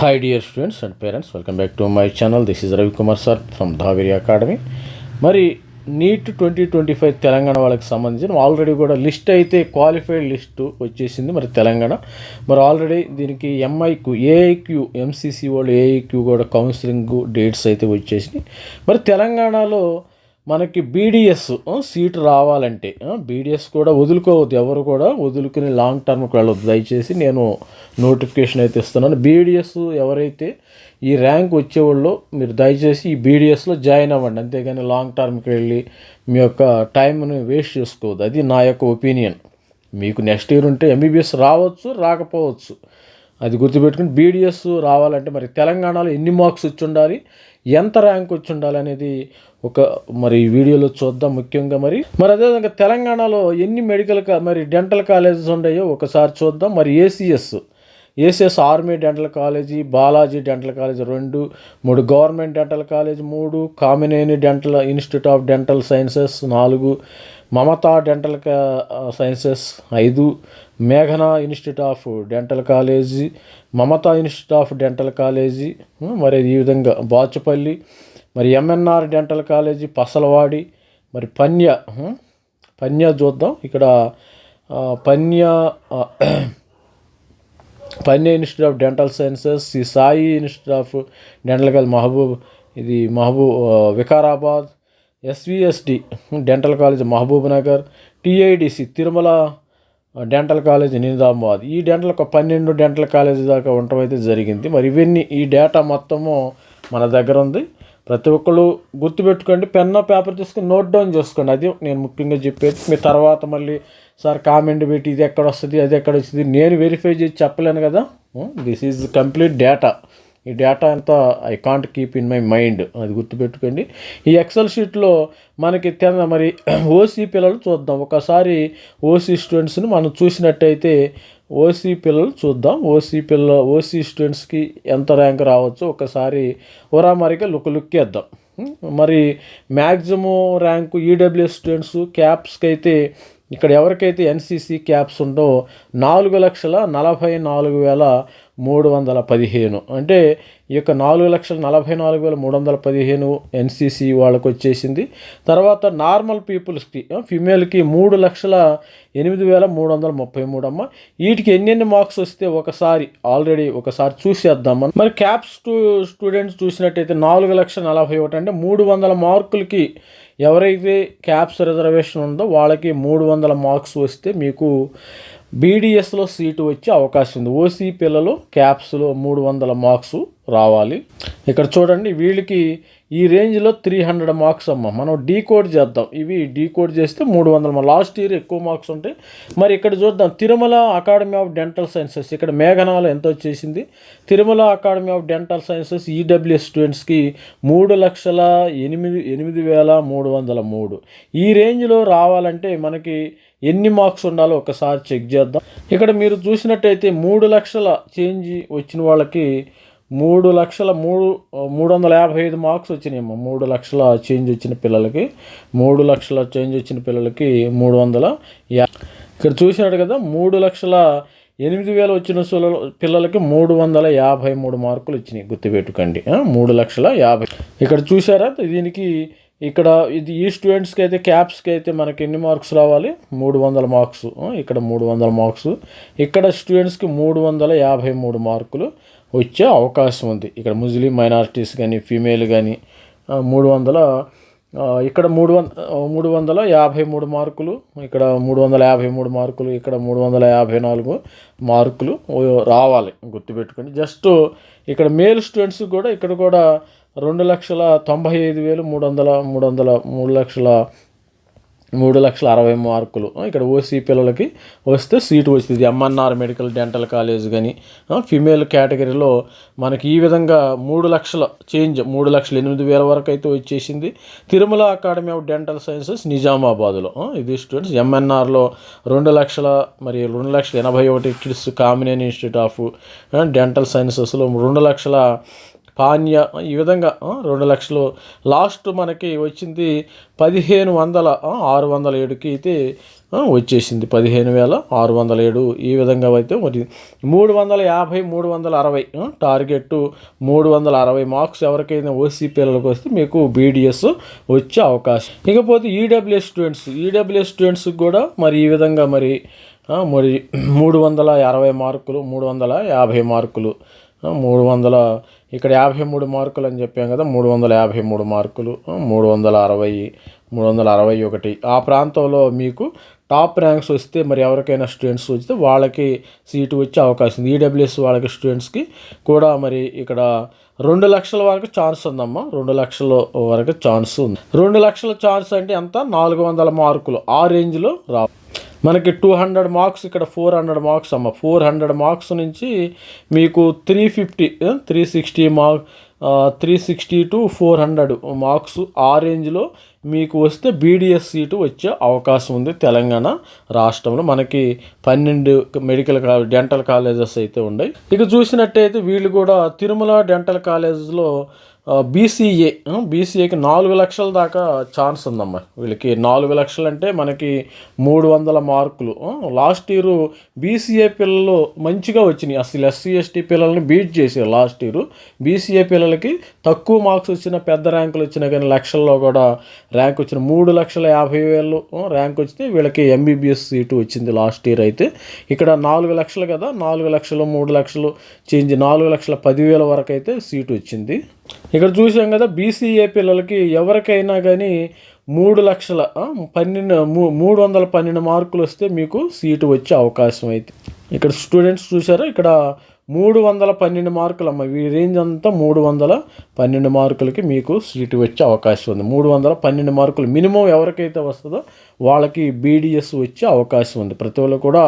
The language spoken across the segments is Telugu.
Hi dear students and parents welcome back to my channel this is Ravikumar sir from Dhaveri academy మరి NEET twenty twenty five Telangana వాళ్ళకి సంబంధించిన ఆల్రెడీ కూడా లిస్ట్ అయితే క్వాలిఫైడ్ లిస్టు వచ్చేసింది మరి తెలంగాణ. మరి ఆల్రెడీ దీనికి ఎంఐక్యూ ఏఐక్యూ ఎంసీసీ వాళ్ళు ఏఐక్యూ కూడా కౌన్సిలింగ్ డేట్స్ అయితే వచ్చేసినాయి. మరి తెలంగాణలో మనకి బీడిఎస్ సీట్ రావాలంటే బీడిఎస్ కూడా వదులుకోవద్దు. ఎవరు కూడా వదులుకుని లాంగ్ టర్మ్కి వెళ్ళొద్దు. దయచేసి నేను నోటిఫికేషన్ అయితే ఇస్తున్నాను. బీడిఎస్ ఎవరైతే ఈ ర్యాంక్ వచ్చేవాళ్ళు మీరు దయచేసి ఈ బీడిఎస్లో జాయిన్ అవ్వండి. అంతేగాని లాంగ్ టర్మ్కి వెళ్ళి మీ యొక్క టైంని వేస్ట్ చేసుకోవద్దు. అది నా యొక్క ఒపీనియన్ మీకు నెక్స్ట్ ఇయర్ ఉంటే ఎంబీబీఎస్ రావచ్చు రాకపోవచ్చు. అది గుర్తుపెట్టుకుని బీడిఎస్ రావాలంటే మరి తెలంగాణలో ఎన్ని మార్క్స్ వచ్చి ఉండాలి ఎంత ర్యాంక్ వచ్చి ఉండాలి అనేది ఒక మరి వీడియోలో చూద్దాం ముఖ్యంగా మరి. మరి అదేవిధంగా తెలంగాణలో ఎన్ని మెడికల్ కా మరి డెంటల్ కాలేజెస్ ఉన్నాయో ఒకసారి చూద్దాం. మరి ACS ACS army dental college Balaji dental college రెండు మూడు గవర్నమెంట్ డెంటల్ కాలేజ్ మూడు Kamineni dental institute of dental sciences నాలుగు మమతా డెంటల్ సైన్సెస్ ఐదు. మేఘన institute of dental college Mamata institute of dental college మరి ఈ విధంగా బాచుపల్లి మరి ఎంఎన్ఆర్ డెంటల్ కాలేజీ పసలవాడి మరి పన్య పన్య చూద్దాం. ఇక్కడ Panineeya Panineeya institute of dental sciences Shri Sai institute of dental college Mahabub ఇది Mahabub Vikarabad SVSD dental college Mahabub Nagar TIDC Tirumala dental college Nizamabad ఈ డెంటల్ ఒక పన్నెండు డెంటల్ కాలేజ్ దాకా ఉండటం అయితే జరిగింది. మరి ఇవన్నీ ఈ డేటా మొత్తము మన దగ్గర ఉంది. ప్రతి ఒక్కళ్ళు గుర్తుపెట్టుకోండి పెన్న పేపర్ తీసుకుని నోట్ డౌన్ చేసుకోండి. అది నేను ముఖ్యంగా చెప్పేది. మీ తర్వాత మళ్ళీ సార్ కామెంట్ పెట్టి ఇది ఎక్కడ వస్తుంది అది ఎక్కడ వస్తుంది నేను వెరిఫై చేసి చెప్పలేను కదా. దిస్ ఈజ్ కంప్లీట్ డేటా ఈ డేటా అంతా I can't keep in my mind అది గుర్తుపెట్టుకోండి. ఈ ఎక్సెల్ షీట్లో మనకి తెన మరి ఓసీ పిల్లలు చూద్దాం. ఒకసారి ఓసీ స్టూడెంట్స్ని మనం చూసినట్టయితే ఓసీ పిల్లలు చూద్దాం. ఓసీ పిల్ల ఓసీ స్టూడెంట్స్కి ఎంత ర్యాంక్ రావచ్చు ఒకసారి ఒరామరిగా లుక్ లుక్ వేద్దాం మరి మ్యాక్సిమం ర్యాంకు ఈడబ్ల్యూఎస్ స్టూడెంట్స్ క్యాప్స్కి అయితే ఇక్కడ ఎవరికైతే ఎన్సీసీ క్యాప్స్ ఉందో నాలుగు లక్షల నలభై నాలుగు వేల మూడు వందల పదిహేను. అంటే ఈ యొక్క నాలుగు లక్షల నలభై నాలుగు వేల మూడు వందల పదిహేను ఎన్సీసీ వాళ్ళకు వచ్చేసింది. తర్వాత నార్మల్ పీపుల్స్కి ఫిమేల్కి మూడు లక్షల ఎనిమిది వేల మూడు వందల ముప్పై మూడు అమ్మ. వీటికి ఎన్నెన్ని మార్క్స్ వస్తే ఒకసారి ఆల్రెడీ ఒకసారి చూసేద్దామని మరి క్యాప్స్ స్టూ స్టూడెంట్స్ చూసినట్టయితే నాలుగు లక్షల నలభై ఒకటి అంటే మూడు వందల మార్కులకి ఎవరైతే క్యాబ్స్ రిజర్వేషన్ ఉందో వాళ్ళకి మూడు వందల మార్క్స్ వస్తే మీకు బీడిఎస్లో సీటు వచ్చే అవకాశం ఉంది. ఓసీపీలలో క్యాప్స్లో మూడు వందల మార్క్స్ రావాలి. ఇక్కడ చూడండి వీళ్ళకి ఈ రేంజ్లో త్రీ హండ్రెడ్ మార్క్స్ అమ్మ. మనం డీకోడ్ చేద్దాం. ఇవి డీకోడ్ చేస్తే మూడు వందల లాస్ట్ ఇయర్ ఎక్కువ మార్క్స్ ఉంటాయి మరి ఇక్కడ చూద్దాం. Tirumala academy of dental sciences ఇక్కడ మేఘనాలో ఎంత వచ్చేసింది? Tirumala academy of dental sciences EWS స్టూడెంట్స్కి మూడు లక్షల ఎనిమిది ఎనిమిది వేల మూడు వందల మూడు. ఈ రేంజ్లో రావాలంటే మనకి ఎన్ని మార్క్స్ ఉండాలో ఒకసారి చెక్ చేద్దాం. ఇక్కడ మీరు చూసినట్టయితే మూడు లక్షల చేంజ్ వచ్చిన వాళ్ళకి మూడు లక్షల మూడు మూడు వందల యాభై ఐదు మార్క్స్ వచ్చినాయమ్మా. మూడు లక్షల చేంజ్ వచ్చిన పిల్లలకి మూడు లక్షల చేంజ్ వచ్చిన పిల్లలకి మూడు వందల యా ఇక్కడ చూసినాడు కదా మూడు లక్షల ఎనిమిది వేలు వచ్చిన పిల్లలకి మూడు వందల యాభై మూడు మార్కులు వచ్చినాయి గుర్తుపెట్టుకోండి. మూడు లక్షల యాభై. ఇక్కడ చూసారా దీనికి ఇక్కడ ఇది ఈ స్టూడెంట్స్కి అయితే క్యాప్స్కి అయితే మనకి ఎన్ని మార్క్స్ రావాలి? మూడు వందల మార్క్స్ ఇక్కడ మూడు వందల మార్క్స్ ఇక్కడ స్టూడెంట్స్కి మూడు వందల యాభై మూడు మార్కులు వచ్చే అవకాశం ఉంది. ఇక్కడ ముస్లిం మైనారిటీస్ కానీ ఫీమేల్ కానీ మూడు వందల ఇక్కడ మూడు వంద మూడు వందల యాభై మూడు మార్కులు ఇక్కడ మూడు వందల యాభై మూడు మార్కులు ఇక్కడ మూడు వందల యాభై నాలుగు మార్కులు రావాలి. గుర్తుపెట్టుకోండి. జస్ట్ ఇక్కడ మేల్ స్టూడెంట్స్ కూడా ఇక్కడ కూడా రెండు లక్షల తొంభై ఐదు వేలు మూడు వందల మూడు వందల మూడు లక్షల మూడు లక్షల అరవై మార్కులు. ఇక్కడ ఓసీ పిల్లలకి వస్తే సీటు వచ్చింది. ఎంఎన్ఆర్ మెడికల్ డెంటల్ కాలేజ్ కానీ ఫిమేల్ కేటగిరీలో మనకి ఈ విధంగా మూడు లక్షల చేంజ్ మూడు లక్షల ఎనిమిది వేల వరకు అయితే వచ్చేసింది. Tirumala academy of dental sciences నిజామాబాద్లో. ఇది స్టూడెంట్స్ ఎంఎన్ఆర్లో రెండు లక్షల మరి రెండు లక్షల ఎనభై ఒకటి kids Kamineni institute of dental సైన్సెస్లో రెండు లక్షల పాన్య ఈ విధంగా రెండు లక్షలు. లాస్ట్ మనకి వచ్చింది పదిహేను వందల ఆరు వందల ఏడుకి అయితే వచ్చేసింది పదిహేను వేల ఆరు వందల ఏడు. ఈ విధంగా అయితే మరి మూడు వందల యాభై మూడు వందల అరవై టార్గెట్ మూడు వందల అరవై మార్క్స్ ఎవరికైనా ఓసీ పిల్లలకు వస్తే మీకు బీడిఎస్ వచ్చే అవకాశం. ఇకపోతే ఈడబ్ల్యూఎస్ స్టూడెంట్స్ ఈడబ్ల్యూఎస్ స్టూడెంట్స్కి కూడా మరి ఈ విధంగా మరి మరి మూడు వందల అరవై మార్కులు మూడు వందల యాభై మార్కులు మూడు వందల ఇక్కడ యాభై మూడు మార్కులు అని చెప్పాం కదా మూడు వందల యాభై మూడు మార్కులు మూడు వందల అరవై మూడు వందల అరవై ఒకటి. ఆ ప్రాంతంలో మీకు టాప్ ర్యాంక్స్ వస్తే మరి ఎవరికైనా స్టూడెంట్స్ వస్తే వాళ్ళకి సీటు వచ్చే అవకాశం ఉంది. ఈడబ్ల్యూఎస్ వాళ్ళకి స్టూడెంట్స్కి కూడా మరి ఇక్కడ రెండు లక్షల వరకు ఛాన్స్ ఉందమ్మా. రెండు లక్షల వరకు ఛాన్స్ ఉంది. రెండు లక్షల ఛాన్స్ అంటే ఎంత? నాలుగు వందల మార్కులు. ఆ రేంజ్లో రా మనకి టూ హండ్రెడ్ మార్క్స్ ఇక్కడ ఫోర్ హండ్రెడ్ మార్క్స్ అమ్మ. ఫోర్ హండ్రెడ్ మార్క్స్ నుంచి మీకు three fifty three sixty mark three sixty to four hundred marks ఆ రేంజ్లో మీకు వస్తే బీడిఎస్ సీటు వచ్చే అవకాశం ఉంది తెలంగాణ రాష్ట్రంలో. మనకి పన్నెండు మెడికల్ కాలేజ్ డెంటల్ కాలేజెస్ అయితే ఉన్నాయి. ఇక చూసినట్టయితే వీళ్ళు కూడా తిరుమల డెంటల్ కాలేజెస్లో బీసీఏ బీసీఏకి నాలుగు లక్షల దాకా ఛాన్స్ ఉందమ్మా. వీళ్ళకి నాలుగు లక్షలు అంటే మనకి మూడు వందల మార్కులు. లాస్ట్ ఇయర్ బీసీఏ పిల్లలు మంచిగా వచ్చినాయి. అసలు ఎస్సీ ఎస్టీ పిల్లల్ని బీట్ చేశారు లాస్ట్ ఇయర్. బీసీఏ పిల్లలకి తక్కువ మార్క్స్ వచ్చిన పెద్ద ర్యాంకులు వచ్చినా కానీ లక్షల్లో కూడా ర్యాంక్ వచ్చిన మూడు లక్షల యాభై వేలు ర్యాంక్ వచ్చితే వీళ్ళకి ఎంబీబీఎస్ సీటు వచ్చింది లాస్ట్ ఇయర్ అయితే. ఇక్కడ నాలుగు లక్షలు కదా నాలుగు లక్షలు మూడు లక్షలు చేంజ్ నాలుగు లక్షల పదివేల వరకు అయితే సీటు వచ్చింది. ఇక్కడ చూసాం కదా బీసీఏ పిల్లలకి ఎవరికైనా కానీ మూడు లక్షల పన్నెండు మూ- మూడు వందల పన్నెండు మార్కులు వస్తే మీకు సీటు వచ్చే అవకాశం అయితే. ఇక్కడ స్టూడెంట్స్ చూసారా? ఇక్కడ మూడు వందల పన్నెండు మార్కులు అమ్మ ఈ రేంజ్ అంతా మూడు వందల పన్నెండు మార్కులకి మీకు సీటు వచ్చే అవకాశం ఉంది. మూడు వందల పన్నెండు మార్కులు మినిమం ఎవరికైతే వస్తుందో వాళ్ళకి బీడిఎస్ వచ్చే అవకాశం ఉంది. ప్రతి ఒక్కరు కూడా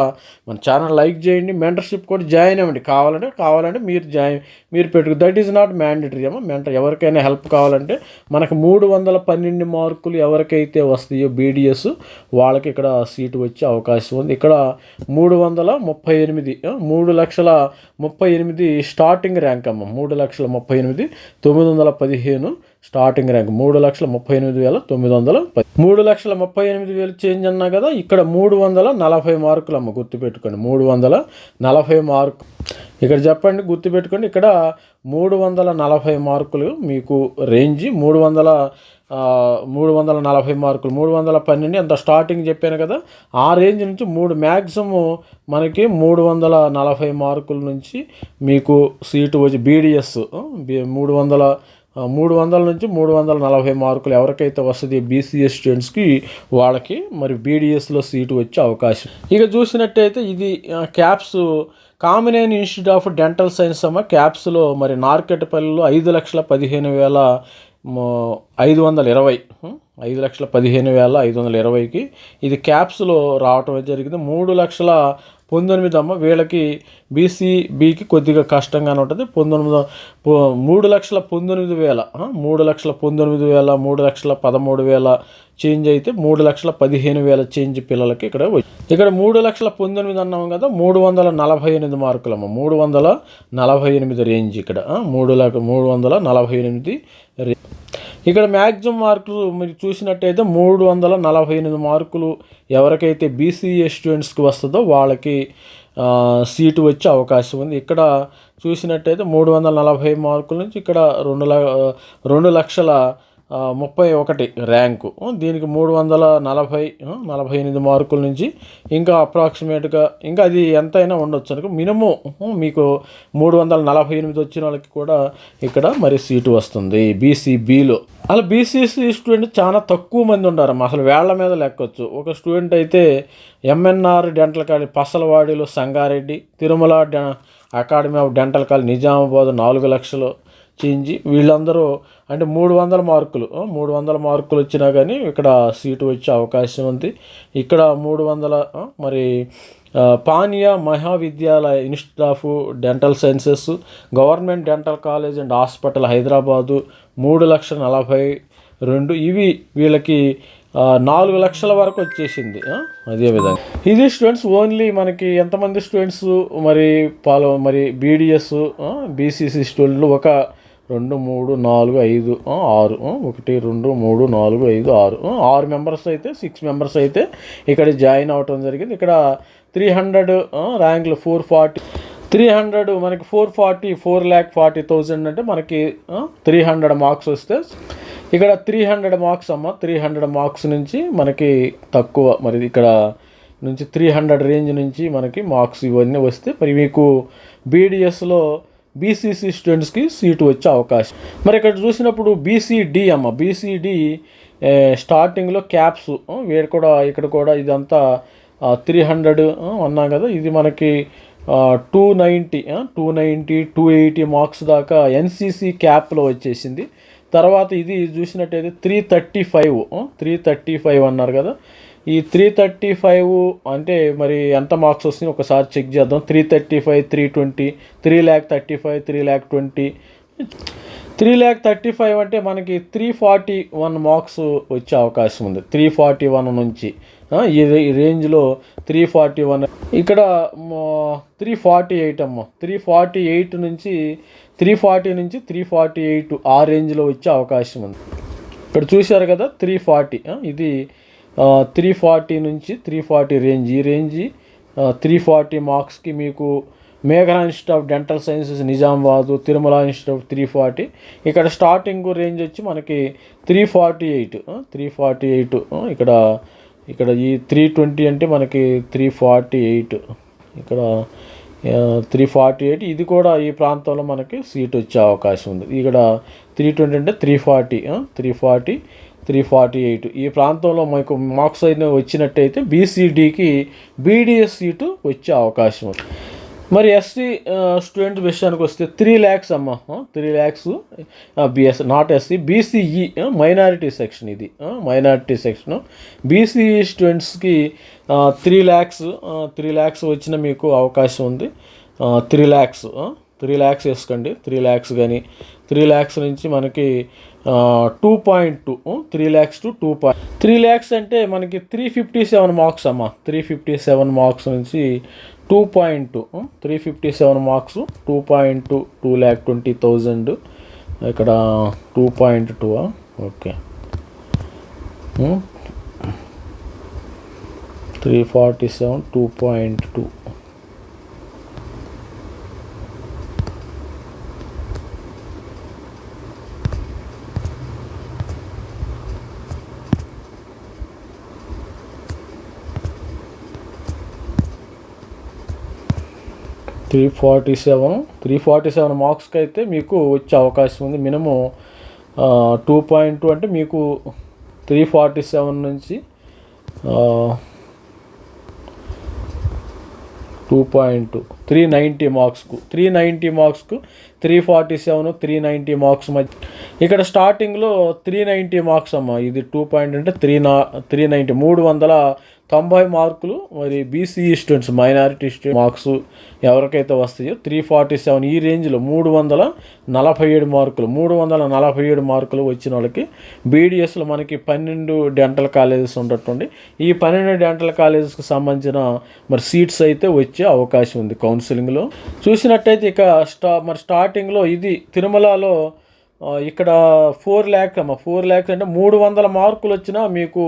మన ఛానల్ లైక్ చేయండి మెంటర్షిప్ కూడా జాయిన్ అవ్వండి. కావాలంటే కావాలంటే మీరు జాయిన్ మీరు పెట్టుకు దట్ ఈజ్ నాట్ మ్యాండేటరీ అమ్మ. మెంటర్ ఎవరికైనా హెల్ప్ కావాలంటే మనకు మూడు వందల పన్నెండు మార్కులు ఎవరికైతే వస్తాయో బీడిఎస్ వాళ్ళకి ఇక్కడ సీటు వచ్చే అవకాశం ఉంది. ఇక్కడ మూడు వందల ముప్పై ఎనిమిది మూడు లక్షల ముప్పై ఎనిమిది స్టార్టింగ్ ర్యాంక్ అమ్మ. మూడు లక్షల ముప్పై ఎనిమిది తొమ్మిది వందల పదిహేను స్టార్టింగ్ ర్యాంక్ మూడు లక్షల ముప్పై ఎనిమిది వేల తొమ్మిది వందల పది. మూడు లక్షల ముప్పై ఎనిమిది వేలు చేంజ్ అన్నా కదా ఇక్కడ మూడు వందల నలభై మార్కులు అమ్మ గుర్తుపెట్టుకోండి. మూడు వందల నలభై మార్కు ఇక్కడ చెప్పండి గుర్తుపెట్టుకోండి. ఇక్కడ మూడు వందల నలభై మార్కులు మీకు రేంజ్ మూడు వందల మూడు వందల నలభై మార్కులు. మూడు వందల పన్నెండు అంత స్టార్టింగ్ చెప్పాను కదా ఆ రేంజ్ నుంచి మూడు మ్యాక్సిమం మనకి మూడు వందల నలభై మార్కుల నుంచి మీకు సీటు వచ్చి బీడిఎస్ మూడు వందల మూడు వందల నుంచి మూడు వందల నలభై మార్కులు ఎవరికైతే వస్తుంది బీసీఎస్ స్టూడెంట్స్కి వాళ్ళకి మరి బీడిఎస్లో సీటు వచ్చే అవకాశం. ఇక చూసినట్టయితే ఇది caps Kamineni institute of dental science అమ్మ క్యాప్స్లో మరి నార్కెట్పల్లిలో ఐదు లక్షల పదిహేను వేల ఐదు వందల ఇరవై ఐదు లక్షల పదిహేను వేల ఐదు వందల ఇరవైకి ఇది క్యాప్స్లో రావటం జరిగింది. మూడు లక్షల పంతొమ్మిది అమ్మ వీళ్ళకి బీసీబీకి కొద్దిగా కష్టంగానే ఉంటుంది. పంతొమ్మిది మూడు లక్షల పంతొమ్మిది వేల మూడు లక్షల పంతొమ్మిది వేల మూడు లక్షల పదమూడు వేల చేంజ్ అయితే మూడు లక్షల పదిహేను వేల చేంజ్ పిల్లలకి ఇక్కడ వచ్చి- ఇక్కడ మూడు లక్షల పంతొమ్మిది అన్నాం కదా మూడు వందల నలభై ఎనిమిది మార్కులమ్మ. మూడు వందల నలభై ఎనిమిది రేంజ్ ఇక్కడ మూడు లక్ష మూడు వందల నలభై ఎనిమిది రేంజ్ ఇక్కడ మ్యాక్సిమం మార్కులు మీరు చూసినట్టయితే మూడు వందల నలభై ఎనిమిది మార్కులు ఎవరికైతే బీసీఏ స్టూడెంట్స్కి వస్తుందో వాళ్ళకి సీటు వచ్చే అవకాశం ఉంది. ఇక్కడ చూసినట్టయితే మూడు వందల నలభై మార్కుల నుంచి ఇక్కడ రెండు ల రెండు లక్షల ముప్పై ఒకటి ర్యాంకు. దీనికి మూడు వందల నలభై నలభై ఎనిమిది మార్కుల నుంచి ఇంకా అప్రాక్సిమేట్గా ఇంకా అది ఎంతైనా ఉండొచ్చు అనుకో మినిమం మీకు మూడు వందల నలభై ఎనిమిది వచ్చిన వాళ్ళకి కూడా ఇక్కడ మరి సీటు వస్తుంది బీసీబీలో అలా బీసీసీ స్టూడెంట్ చాలా తక్కువ మంది ఉండారమ్మా అసలు వేళ్ళ మీద లెక్కొచ్చు. ఒక స్టూడెంట్ అయితే ఎంఎన్ఆర్ డెంటల్ కాలేజ్ పసలవాడిలో సంగారెడ్డి తిరుమల డె academy of dental college Nizamabad నాలుగు లక్షలు చేయించి వీళ్ళందరూ అంటే మూడు వందల మార్కులు మూడు వందల మార్కులు వచ్చినా కానీ ఇక్కడ సీటు వచ్చే అవకాశం ఉంది. ఇక్కడ మూడు వందల మరి ఆ, Panineeya Mahavidyalaya institute of dental sciences government dental college and hospital Hyderabad మూడు లక్షల నలభై రెండు. ఇవి వీళ్ళకి నాలుగు లక్షల వరకు వచ్చేసింది అదే విధంగా. ఇది స్టూడెంట్స్ ఓన్లీ మనకి ఎంతమంది స్టూడెంట్స్ మరి పాలో మరి బీడిఎస్ బీసీసీ స్టూడెంట్లు ఒక రెండు మూడు నాలుగు ఐదు ఆరు ఒకటి రెండు మూడు నాలుగు ఐదు ఆరు ఆరు మెంబర్స్ అయితే సిక్స్ మెంబర్స్ అయితే ఇక్కడ జాయిన్ అవటం జరిగింది. ఇక్కడ త్రీ హండ్రెడ్ ర్యాంకులు ఫోర్ ఫార్టీ త్రీ హండ్రెడ్ మనకి four forty four lakh forty thousand అంటే మనకి త్రీ హండ్రెడ్ మార్క్స్ వస్తే ఇక్కడ త్రీ హండ్రెడ్ మార్క్స్ అమ్మ త్రీ హండ్రెడ్ మార్క్స్ నుంచి మనకి తక్కువ మరి ఇక్కడ నుంచి త్రీ హండ్రెడ్ రేంజ్ నుంచి మనకి మార్క్స్ ఇవన్నీ వస్తే మరి మీకు బీడిఎస్లో బీసీసీ స్టూడెంట్స్కి సీటు వచ్చే అవకాశం. మరి ఇక్కడ చూసినప్పుడు బీసీడి అమ్మ బీసీడి స్టార్టింగ్లో క్యాప్స్ వీడు కూడా ఇక్కడ కూడా ఇదంతా త్రీ హండ్రెడ్ అన్నాం కదా ఇది మనకి two ninety two ninety two eighty marks దాకా ఎన్సీసీ క్యాప్లో వచ్చేసింది. తర్వాత ఇది చూసినట్టయితే three thirty five three thirty five అన్నారు కదా ఈ త్రీ థర్టీ ఫైవ్ అంటే మరి ఎంత మార్క్స్ వస్తుంది ఒకసారి చెక్ చేద్దాం. Three thirty five three twenty three lakh thirty five three lakh twenty three lakh thirty five అంటే మనకి త్రీ ఫార్టీ వన్ మార్క్స్ వచ్చే అవకాశం ఉంది. త్రీ ఫార్టీ వన్ నుంచి ఈ రేంజ్లో త్రీ ఫార్టీ వన్ ఇక్కడ త్రీ ఫార్టీ ఎయిట్ అమ్మ. త్రీ ఫార్టీ ఎయిట్ నుంచి త్రీ ఫార్టీ నుంచి త్రీ ఫార్టీ ఎయిట్ ఆ రేంజ్లో వచ్చే అవకాశం ఉంది. ఇక్కడ చూశారు కదా త్రీ ఫార్టీ ఇది త్రీ ఫార్టీ నుంచి త్రీ ఫార్టీ రేంజ్ ఈ రేంజ్ త్రీ ఫార్టీ మార్క్స్కి మీకు మేఘనా institute of dental sciences Nizamabad Tirumala institute of three forty ఇక్కడ స్టార్టింగ్ రేంజ్ వచ్చి మనకి three forty eight three forty eight ఇక్కడ ఇక్కడ ఈ త్రీ ట్వంటీ అంటే మనకి త్రీ ఫార్టీ ఎయిట్ ఇక్కడ త్రీ ఫార్టీ ఎయిట్ ఇది కూడా ఈ ప్రాంతంలో మనకి సీట్ వచ్చే అవకాశం ఉంది. ఇక్కడ త్రీ ట్వంటీ అంటే three forty three forty three forty eight. ఈ ప్రాంతంలో మనకు మార్క్స్ అయిన వచ్చినట్టయితే బీసీడీకి బీడీఎస్ సీటు వచ్చే అవకాశం ఉంది. మరి ఎస్సీ స్టూడెంట్ విషయానికి వస్తే త్రీ ల్యాక్స్ అమ్మ three lakhs BS not SC BCE minority section ఇది మైనారిటీ సెక్షన్. బీసీఈ స్టూడెంట్స్కి త్రీ ల్యాక్స్ త్రీ ల్యాక్స్ వచ్చిన మీకు అవకాశం ఉంది. త్రీ ల్యాక్స్ త్రీ ల్యాక్స్ వేసుకోండి. త్రీ ల్యాక్స్ కానీ త్రీ ల్యాక్స్ నుంచి మనకి two point two three lakhs to two point three lakhs అంటే మనకి త్రీ ఫిఫ్టీ సెవెన్ మార్క్స్ అమ్మ. త్రీ ఫిఫ్టీ సెవెన్ మార్క్స్ నుంచి two point two three fifty seven marks two point two two lakh twenty thousand. ఇక్కడ two point two okay. Three forty seven two point two. Three forty seven three forty seven మార్క్స్కి అయితే మీకు వచ్చే అవకాశం ఉంది. మినిమం టూ పాయింట్ టూ అంటే మీకు త్రీ ఫార్టీ సెవెన్ నుంచి two point two three ninety మార్క్స్కు three ninety మార్క్స్కు three forty seven three ninety marks మధ్య. ఇక్కడ స్టార్టింగ్లో త్రీ నైంటీ మార్క్స్ అమ్మ. ఇది టూ పాయింట్ అంటే త్రీ నా త్రీ నైంటీ మూడు వందల తొంభై మార్కులు మరి BCE students minority student marks ఎవరికైతే వస్తాయో త్రీ ఫార్టీ సెవెన్ ఈ రేంజ్లో మూడు వందల నలభై ఏడు మార్కులు మూడు వందల నలభై ఏడు మార్కులు వచ్చిన వాళ్ళకి బీడిఎస్లో మనకి పన్నెండు డెంటల్ కాలేజెస్ ఉండటండి ఈ పన్నెండు డెంటల్ కాలేజెస్కి సంబంధించిన మరి సీట్స్ అయితే వచ్చే అవకాశం ఉంది కౌన్సిలింగ్లో చూసినట్టయితే ఇక స్టా మరి స్టార్టింగ్లో ఇది తిరుమలలో ఇక్కడ ఫోర్ ల్యాక్ అమ్మ ఫోర్ ల్యాక్స్ అంటే మూడు వందల మార్కులు వచ్చినా మీకు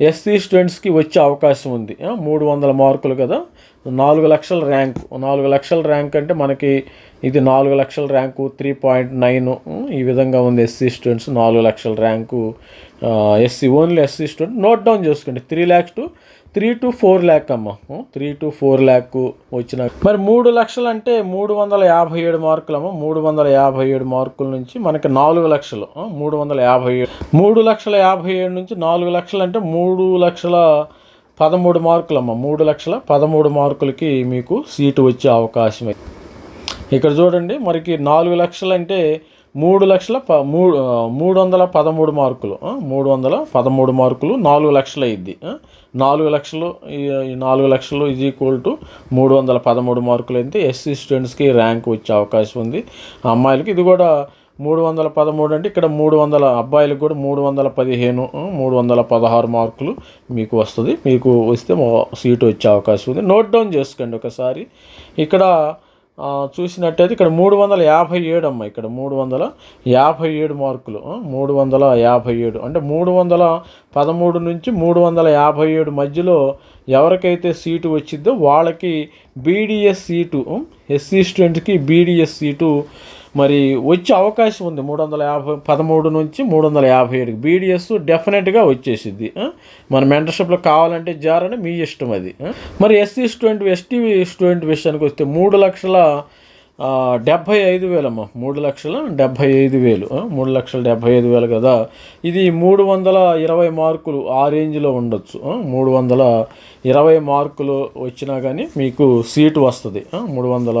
ఎస్సీ స్టూడెంట్స్కి వచ్చే అవకాశం ఉంది. మూడు వందల మార్కులు కదా. నాలుగు లక్షల ర్యాంక్. నాలుగు లక్షల ర్యాంక్ అంటే మనకి ఇది నాలుగు లక్షల ర్యాంకు త్రీ పాయింట్ నైన్. ఈ విధంగా ఉంది ఎస్సీ స్టూడెంట్స్ నాలుగు లక్షల rank. SC only SC student note down చేసుకోండి. Three lakhs to three to four lakh అమ్మ. త్రీ టు ఫోర్ ల్యాక్ వచ్చిన మరి మూడు లక్షలు అంటే మూడు వందల యాభై ఏడు మార్కులు అమ్మ. మూడు వందల యాభై ఏడు మార్కుల నుంచి మనకి నాలుగు లక్షలు. మూడు వందల యాభై ఏడు. మూడు లక్షల యాభై ఏడు నుంచి నాలుగు లక్షలు అంటే మూడు లక్షల పదమూడు మార్కులు అమ్మ. మూడు లక్షల పదమూడు మార్కులకి మీకు సీటు వచ్చే అవకాశం. ఇక్కడ చూడండి మరికి నాలుగు లక్షలు అంటే మూడు లక్షల ప మూడు మూడు వందల పదమూడు మార్కులు మూడు వందల పదమూడు మార్కులు నాలుగు లక్షలు అయింది నాలుగు లక్షలు ఈ నాలుగు లక్షలు ఈజ్ ఈక్వల్ టు మూడు వందల పదమూడు మార్కులు అయితే ఎస్సీ స్టూడెంట్స్కి ర్యాంక్ వచ్చే అవకాశం ఉంది. అమ్మాయిలకి ఇది కూడా మూడు వందల పదమూడు అంటే ఇక్కడ మూడు వందల అబ్బాయిలకు కూడా మూడు వందల పదిహేను మూడు వందల పదహారు మార్కులు మీకు వస్తుంది. మీకు వస్తే సీటు వచ్చే అవకాశం ఉంది. నోట్ డౌన్ చేసుకోండి ఒకసారి. ఇక్కడ చూసినట్టయితే ఇక్కడ మూడు వందల యాభై ఏడు అమ్మ ఇక్కడ మూడు వందల యాభై ఏడు మార్కులు. మూడు వందల యాభై ఏడు. అంటే మూడు వందల పదమూడు నుంచి మూడు వందల యాభై ఏడు మధ్యలో ఎవరికైతే సీటు వచ్చిందో వాళ్ళకి బీడిఎస్ సీటు ఎస్సీ స్టూడెంట్కి బీడిఎస్ సీటు మరి వచ్చే అవకాశం ఉంది. మూడు వందల యాభై పదమూడు నుంచి మూడు వందల యాభై ఏడుకి. బీడిఎస్ డెఫినెట్గా వచ్చేసిద్ది. మన మెంటర్షిప్లో కావాలంటే జారని మీ ఇష్టం అది. మరి ఎస్సీ స్టూడెంట్ ఎస్టీ స్టూడెంట్ విషయానికి వస్తే మూడు లక్షల డెబ్భై ఐదు వేలమ్మ. మూడు లక్షల డెబ్భై ఐదు వేలు. మూడు లక్షల డెబ్భై ఐదు వేలు కదా. ఇది మూడు వందల ఇరవై మార్కులు ఆ రేంజ్లో ఉండొచ్చు. మూడు వందల ఇరవై మార్కులు వచ్చినా కానీ మీకు సీటు వస్తుంది. మూడు వందల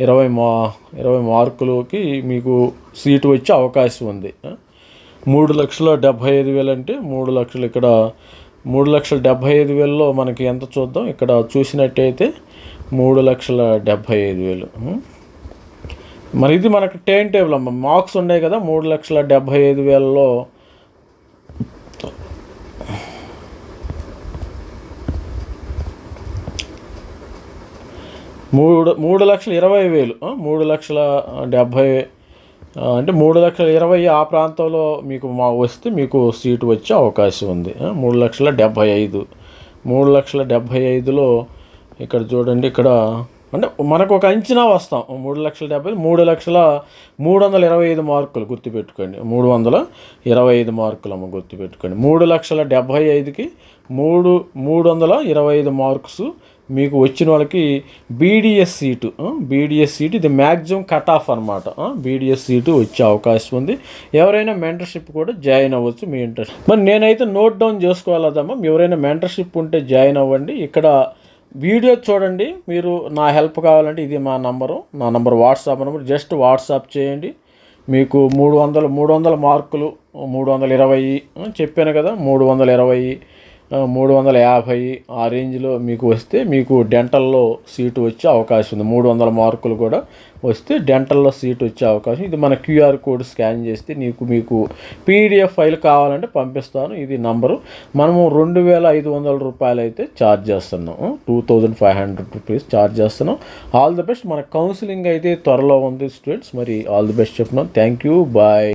ఇరవై మా ఇరవై మార్కులకి మీకు సీటు వచ్చే అవకాశం ఉంది. మూడు లక్షల డెబ్భై ఐదు వేలు అంటే మూడు లక్షలు ఇక్కడ మూడు లక్షల డెబ్భై ఐదు వేలలో మనకి ఎంత చూద్దాం? ఇక్కడ చూసినట్టయితే మూడు లక్షల డెబ్భై ఐదు వేలు. మరి ఇది మనకి టైం టేబుల్ అమ్మ. మార్క్స్ ఉన్నాయి కదా మూడు లక్షల డెబ్భై ఐదు వేలలో మూడు మూడు లక్షల ఇరవై వేలు మూడు లక్షల డెబ్భై అంటే మూడు లక్షల ఇరవై ఆ ప్రాంతంలో మీకు మా వస్తే మీకు సీటు వచ్చే అవకాశం ఉంది. మూడు లక్షల డెబ్భై ఐదు మూడు లక్షల డెబ్భై ఐదులో ఇక్కడ చూడండి ఇక్కడ అంటే మనకు ఒక అంచనా వస్తాం. మూడు లక్షల డెబ్బై మూడు లక్షల మూడు వందల ఇరవై ఐదు మార్కులు గుర్తుపెట్టుకోండి. మూడు వందల ఇరవై ఐదు మార్కులు అమ్మ గుర్తుపెట్టుకోండి. మూడు లక్షల డెబ్భై ఐదుకి మూడు మూడు వందల ఇరవై ఐదు మార్క్స్ మీకు వచ్చిన వాళ్ళకి బీడిఎస్ సీటు బీడిఎస్ సీటు ఇది మ్యాక్సిమం కట్ ఆఫ్ అనమాట బీడిఎస్ సీటు వచ్చే అవకాశం ఉంది. ఎవరైనా మెంటర్షిప్ కూడా జాయిన్ అవ్వచ్చు మీ ఇంట్రెస్ట్ మరి నేనైతే నోట్ డౌన్ చేసుకోవాలదమ్మా. ఎవరైనా మెంటర్షిప్ ఉంటే జాయిన్ అవ్వండి. ఇక్కడ వీడియో చూడండి. మీరు నా హెల్ప్ కావాలంటే ఇది మా నంబరు నా number WhatsApp number just WhatsApp చేయండి. మీకు మూడు వందలు మూడు వందల మార్కులు మూడు వందల ఇరవై చెప్పాను కదా మూడు వందల ఇరవై మూడు వందల యాభై ఆ రేంజ్లో మీకు వస్తే మీకు డెంటల్లో సీటు వచ్చే అవకాశం ఉంది. మూడు వందల మార్కులు కూడా వస్తే డెంటల్లో సీట్ వచ్చే అవకాశం. ఇది మన క్యూఆర్ కోడ్ స్కాన్ చేస్తే నీకు మీకు పీడిఎఫ్ ఫైల్ కావాలంటే పంపిస్తాను. ఇది నంబరు. మనము రెండు వేల ఐదు వందల రూపాయలు అయితే ఛార్జ్ చేస్తున్నాం. Two thousand five hundred rupees charge చేస్తున్నాం. All the best. మన కౌన్సిలింగ్ అయితే త్వరలో ఉంది స్టూడెంట్స్. మరి ఆల్ ది బెస్ట్ చెప్తున్నాం. Thank you. బాయ్.